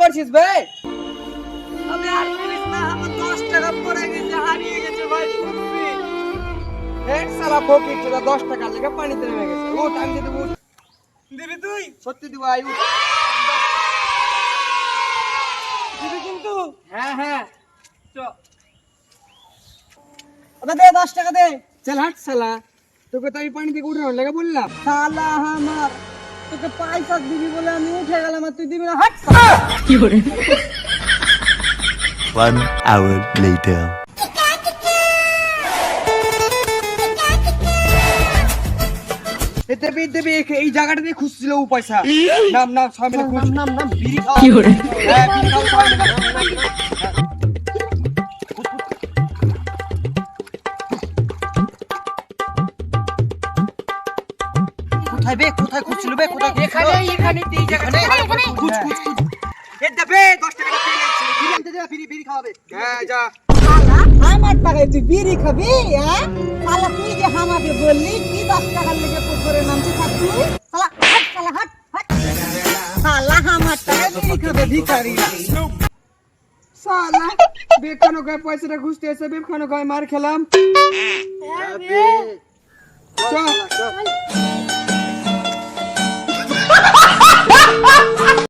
করছিস বে আমি আর বলিস না আমার দশ টাকা পড়ে গেছে হারিয়ে গেছে ভাই সত্যি। এক সালা ফকির ছিল দশ টাকা লেগে পানিতে নেমে গেছে। উঠ আমি যদি উঠ। দিবি তুই? সত্যি দিব আই উঠ। দিবি কিন্তু? হ্যাঁ হ্যাঁ। চ। ওটা দে দশ টাকা দে। চল হাট সালা। তোকে তো আমি পানি থেকে উঠানোর লেগে বললাম। শালা আমার। তোকে পয়সা দিবি বলে আমি উঠে গেলাম আর তুই দিবি না হাট One hour later. দেবে দেবে এই জায়গাটা দিয়ে খুঁজছিল ও পয়সা নাম নাম সবাই মিলে খুঁজ নাম নাম বিড়ি খাওয়া হ্যাঁ বিড়ি খাও সবাই মিলে কোথায় বে? কোথায় খুঁজছিল বে? কোথায় এখানে এখানে। এই জায়গাটা। খুঁজ খুঁজ খুঁজ। এ দেবে 10 টাকা পেয়ে যাচ্ছে বিড়ি আনতে যা বিড়ি বিড়ি খাওয়াবে। হ্যাঁ যা। শালা আমার টাকায় তুই বিড়ি খাবি হ্যাঁ? শালা তুই যে আমাকে বললি কি দশ টাকার লেগে পুকুরে নামছি থাকবি শালা হাট শালা হাট হাট। শালা আমার টাকায় বিড়ি খাবে ভিখারি। সালা বেখানো গায়ে পয়সাটা খুঁজতে এসে বেখানো গায়ে মার খেলাম। চল